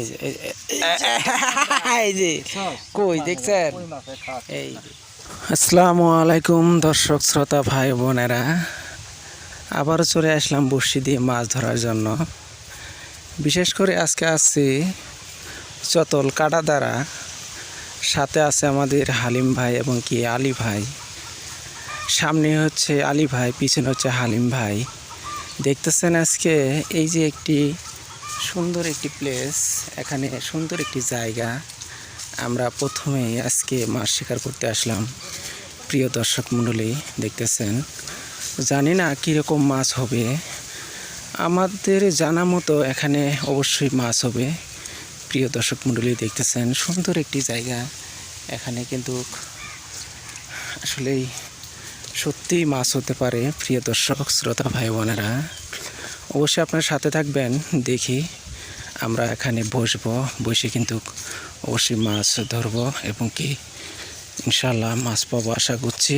এই যে এই যে- কই দেখছেন? এই আসসালামু আলাইকুম দর্শক শ্রোতা ভাই বোনেরা। আবারও চলে আসলাম বড়শি দিয়ে মাছ ধরার জন্য। বিশেষ করে আজকে আসছি চতল কাটা দ্বারা সাথে আছে আমাদের হালিম ভাই এবং কি আলী ভাই। সামনে হচ্ছে আলী ভাই পিছনে হচ্ছে হালিম ভাই। দেখতেছেন আজকে এই যে একটি সুন্দর একটি প্লেস এখানে সুন্দর একটি জায়গা। আমরা প্রথমেই আজকে মাছ শিকার করতে আসলাম। প্রিয় দর্শক মণ্ডলী, দেখতেছেন? জানি না কীরকম মাছ হবে। আমাদের জানা মতো এখানে অবশ্যই মাছ হবে। প্রিয় দর্শক মণ্ডলী, দেখতেছেন? সুন্দর একটি জায়গা। এখানে কিন্তু আসলেই সত্যিই মাছ হতে পারে, প্রিয় দর্শক, শ্রোতা ভাই বোনেরা অবশ্যই আপনার সাথে থাকবেন, দেখি আমরা এখানে বসবো, বসে কিন্তু অবশ্যই মাছ ধরবো এবং কি ইনশাল্লাহ মাছ পাবো আশা করছি।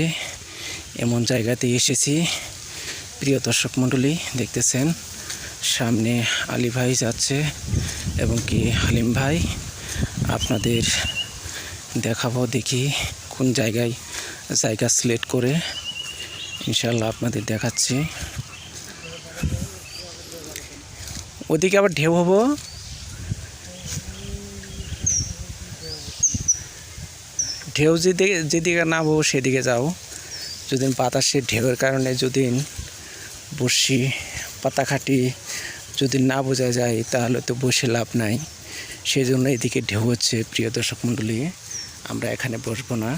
এমন জায়গাতে এসেছি। প্রিয় দর্শক মণ্ডলী, দেখতেছেন সামনে আলী ভাই যাচ্ছে এবং কি হালিম ভাই। আপনাদের দেখাবো দেখি কোন জায়গায় জায়গা সিলেক্ট করে। ইনশাল্লাহ আপনাদের দেখাচ্ছি। ওদিকে আবার ঢেউ হব। ঢেউ যেদিকে যেদিকে নামবো সেদিকে যাও। যদি বাতাসের ঢেউয়ের কারণে যদি বসি পাতাখাটি যদি না বোঝা যায়, তাহলে তো বসে লাভ নাই। সেই জন্য এদিকে ঢেউ হচ্ছে, প্রিয় দর্শক মণ্ডলী, আমরা এখানে বসবো না।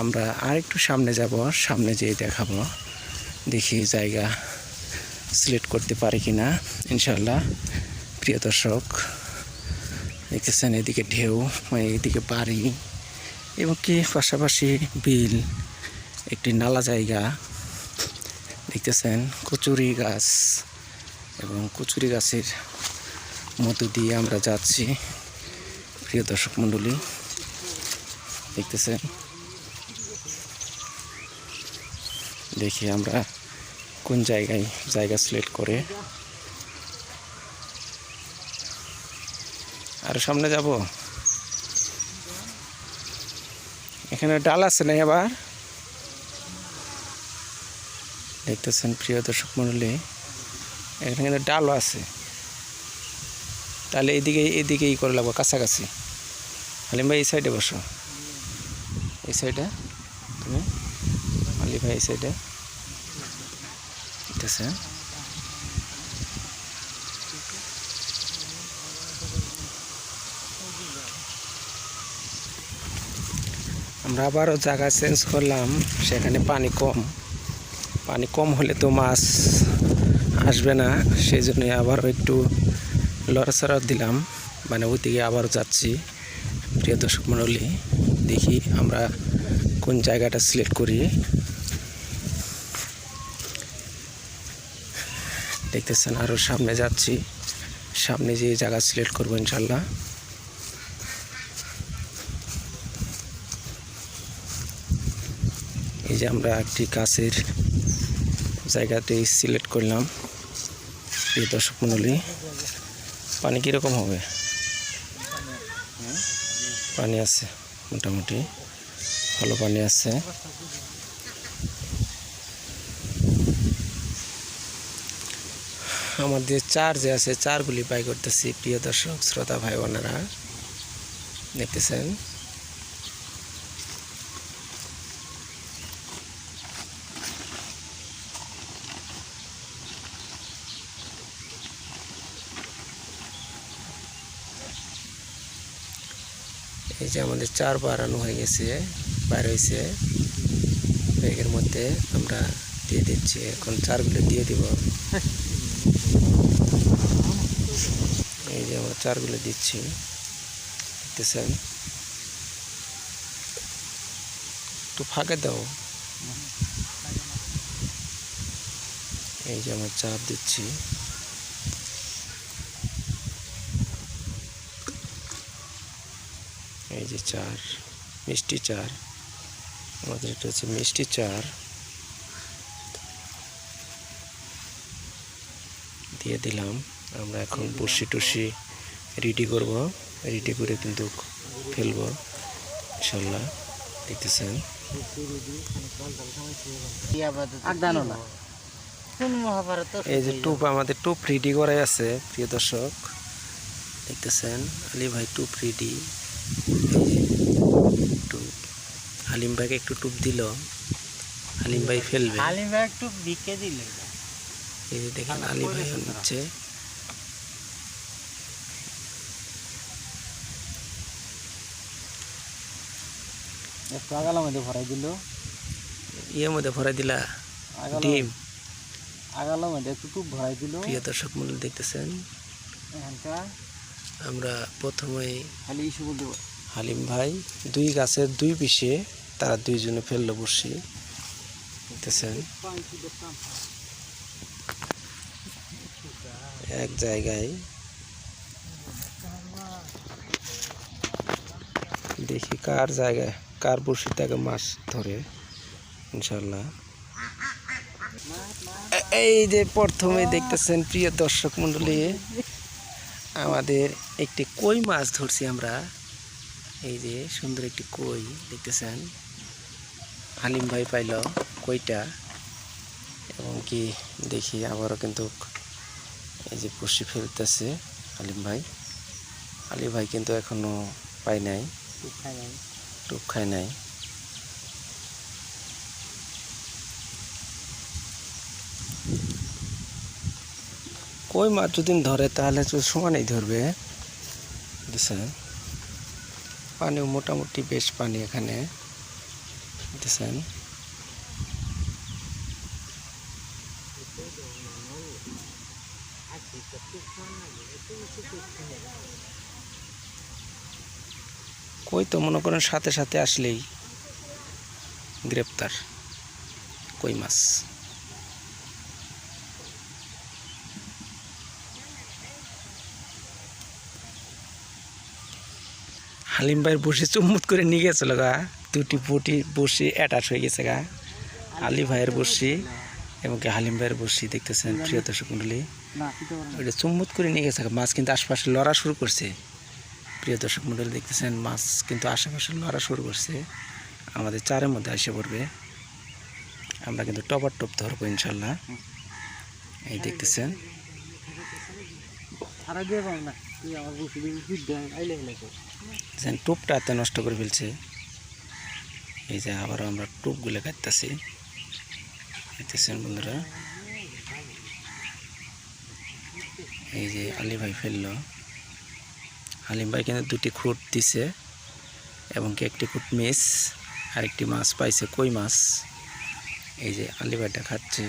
আমরা আর একটু সামনে যাব, সামনে যেয়ে দেখাবো, দেখি জায়গা সিলেক্ট করতে পারি কি না ইনশাল্লাহ প্রিয় দর্শক দেখতেছেন এদিকে ঢেউ, এদিকে বাড়ি। এবং কি পাশাপাশি বিল, একটি নালা জায়গা, দেখতেছেন, কচুরি গাছ এবং কচুরি গাছের মধ্য দিয়ে আমরা যাচ্ছি। প্রিয় দর্শক মণ্ডলী, দেখতেছেন? দেখি আমরা কোন জায়গায় জায়গা সিলেক্ট করে। আর সামনে যাব? এখানে ডাল আছে না এবার? দেখতেছেন প্রিয় দর্শক মণ্ডলী এখানে কিন্তু ডালও আছে। তাহলে এদিকে এদিকে ই করে লাগবো, কাছাকাছি। হালিম ভাই এই সাইডে বসো। এই সাইডে, তুমি? আলি ভাই এই সাইডে। ঠিক আছে আমরা আবারও জায়গা চেঞ্জ করলাম, সেখানে পানি কম। পানি কম হলে তো মাছ আসবে না সেই জন্যই আবারও একটু লড়াচড়া দিলাম। মানে ওইদিকে আবারও যাচ্ছি, প্রিয় দর্শক মণ্ডলী, দেখি আমরা কোন জায়গাটা সিলেক্ট করি। দেখতেছেন আরও সামনে যাচ্ছি, সামনে যে জায়গা সিলেক্ট করব ইনশাল্লাহ। এই যে আমরা একটি গাছের জায়গাতে সিলেক্ট করলাম। এই দর্শক মণ্ডলী পানি কীরকম হবে? পানি আছে, মোটামুটি ভালো পানি আছে। আমাদের চার যে আছে, চারগুলি বাই করতেছি, প্রিয় দর্শক, শ্রোতা ভাই বোনেরা দেখতেছেন? এই যে আমাদের চার বাড়ানো হয়ে গেছে, বাইর হয়েছে। ব্যাগের মধ্যে আমরা দিয়ে দিচ্ছি। এখন চারগুলো দিয়ে দিব। এই যে আমরা চারগুলো দিচ্ছি। দেখতেছেন? একটু ফাঁকে দাও। এই যে আমার চার দিচ্ছি। এই যে চার মিষ্টি চার আমাদের এটা হচ্ছে মিষ্টি চার। দিয়ে দিলাম আমরা এখন বড়শি টুসি রেডি করব রেডি করে কিন্তু ফেলব ইনশাল্লাহ দেখতেছেন। আগদানো না মহাভারত এই যে টুপ আমাদের টুপ রেডি করাই আছে প্রিয় দর্শক দেখতেছেন আলী ভাই টুপ রেডি টুপ হালিম ভাইকে একটু টুপ দিল। হালিম ভাই ফেলবে। আলিম ভাই একটু বিকে দিলে। এই যে দেখেন আলী ভাই একটু আগালা মধ্যে ভরাই দিল। ইয়ের মধ্যে ভরাই দিলা? আগালা ডিম? আগালা মধ্যে একটু টুপ ভরাই দিল। প্রিয় দর্শক মূল্য দেখতেছেন। আমরা বলতে হালিম ভাই দুই গাছের দুই পিসে তারা দুইজনে ফেলল বসি দেখতেছেন? এক জায়গায় দেখি কার জায়গায় কার বসি তাকে মাছ ধরে ইনশাল্লাহ এই যে প্রথমে দেখতেছেন প্রিয় দর্শক মণ্ডলী আমাদের একটি কই মাছ ধরছি আমরা। এই যে সুন্দর একটি কই দেখতেছেন? হালিম ভাই পাইল কইটা। এবং কি দেখি আবারও কিন্তু এই যে বসি ফেলতেছে হালিম ভাই। আলী ভাই কিন্তু এখনও পাই নাই। টুক খায় নাই। কই মাছ যদি ধরে তাহলে তো সমানেই ধরবে বুঝছেন পানিও মোটামুটি বেশ পানি এখানে বুঝছেন কই তো, মনে করেন সাথে সাথে আসলেই গ্রেপ্তার। কই মাছ? হালিম ভাইয়ের বসে চুম্মুত করে নিয়ে গেছিল গা। দুটি বটি বসি অ্যাটাচ হয়ে গেছে গা। আলী ভাইয়ের বসি এবং কি হালিম ভাইয়ের বসি দেখতেছেন প্রিয় দর্শক দিতে ওইটা চুম্মুত করে নিয়ে গেছে মাছ কিন্তু আশপাশে লড়া শুরু করছে। প্রিয় দর্শক মন্ডলী দেখতেছেন মাছ কিন্তু আশেপাশে লড়া শুরু করছে। আমাদের চারের মধ্যে এসে পড়বে। আমরা কিন্তু টপার টপ ধরবো ইনশাল্লাহ। এই দেখতেছেন। দিয়ে পাব না। তুই আমার বসে দিবি আইলে যেন টুপটা হাতে নষ্ট করে ফেলছে। এই যে আবার আমরা টুপগুলো কাটতেছি। দেখতেছেন বন্ধুরা? এই যে আলী ভাই ফেলল। হালিম ভাই কিন্তু দুটি খুঁট দিছে এবং কি একটি খুঁট মিস, আরেকটি মাছ পাইছে কই মাছ? এই যে আলী ভাইটা খাচ্ছে।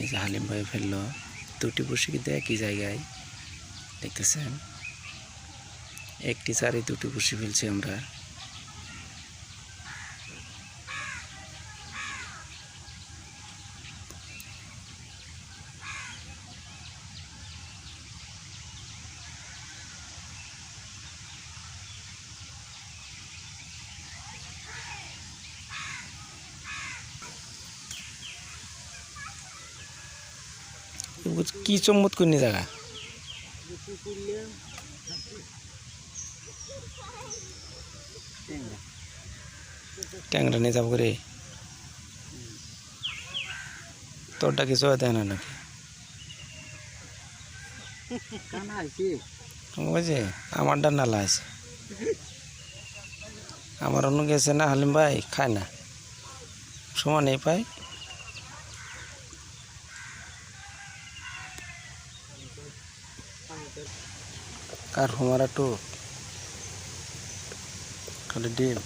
এই যে হালিম ভাই ফেলল। দুটি বসে কিন্তু একই জায়গায় দেখতেছেন? একটি চারে দুটি বসে ফেলছি আমরা। কি চম্মত করে জায়গা ট্যাংরা নিয়ে যাব করে তোরটা কিছু হয় দেয় না নাকি? বুঝে আমারটা নালা আছে। আমার অন্য গেছে না হালিম ভাই, খায় না। সমানই পাই কার হুমারা টু। খালি ডিম।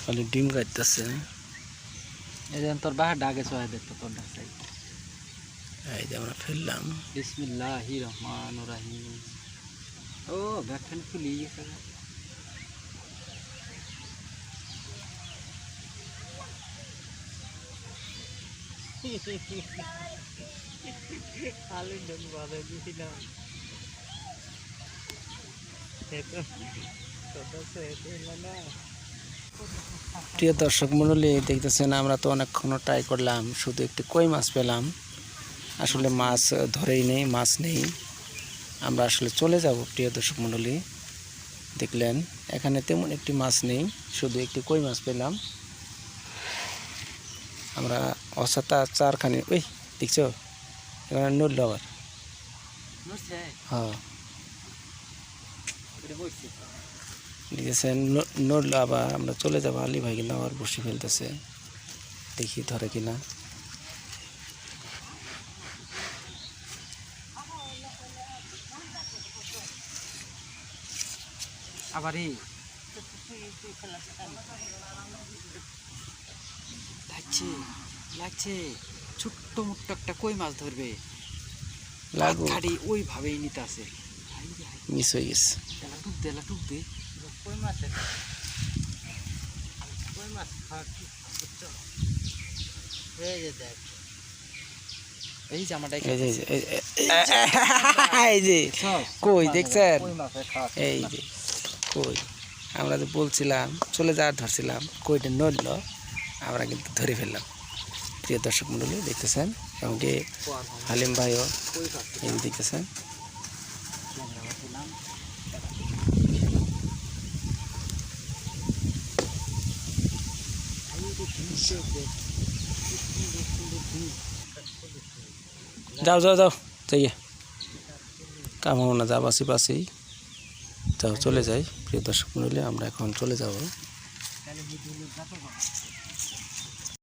খালি ডিম গাইতেছে। এই যে তোর বাহার ডাকে সহায় দেখতো তোর ডাক এই যে আমরা ফেললাম বিসমিল্লাহি রহমান রাহিম। ও ব্যাগখান খুলি গেছে দিছিলাম। প্রিয় দর্শক মণ্ডলী দেখতেছেন আমরা তো অনেকক্ষণ ট্রাই করলাম শুধু একটি কই মাছ পেলাম। আসলে মাছ ধরেই নেই মাছ নেই। আমরা আসলে চলে যাব প্রিয় দর্শক মণ্ডলী। দেখলেন এখানে তেমন একটি মাছ নেই শুধু একটি কই মাছ পেলাম। আমরা অসাতা চারখানি ওই দেখছ? এখানে নড়ল আবার হ্যাঁ। দেখেছেন ন- আবার আমরা চলে যাব আলি ভাই কিন্তু আবার বসে ফেলতেছে। দেখি ধরে কিনা। আবারই লাগছে লাগছে। ছোট্ট মুট্ট একটা কই মাছ ধরবে? লাগু খাড়ি ওইভাবেই নিতে আছে। মিস হয়ে গেছে। এলা টুক দে এলা টুক দে। কই মাছের কই মাছ এই যে দেখ। এই এই- এই যে কই দেখছেন? এই যে। কই? আমরা তো বলছিলাম, চলে যাওয়ার ধরছিলাম, কইটা নড়লো, আমরা কিন্তু ধরে ফেললাম। প্রিয় দর্শক মণ্ডলী, দেখতেছেন? এমনকি হালিম ভাইও যে দেখতেছেন। যাও যাও যাও যাই কাম হব না, যা বাসি বাসি যাও চলে যাই। প্রিয় দর্শক মন্ডলী আমরা এখন চলে যাব।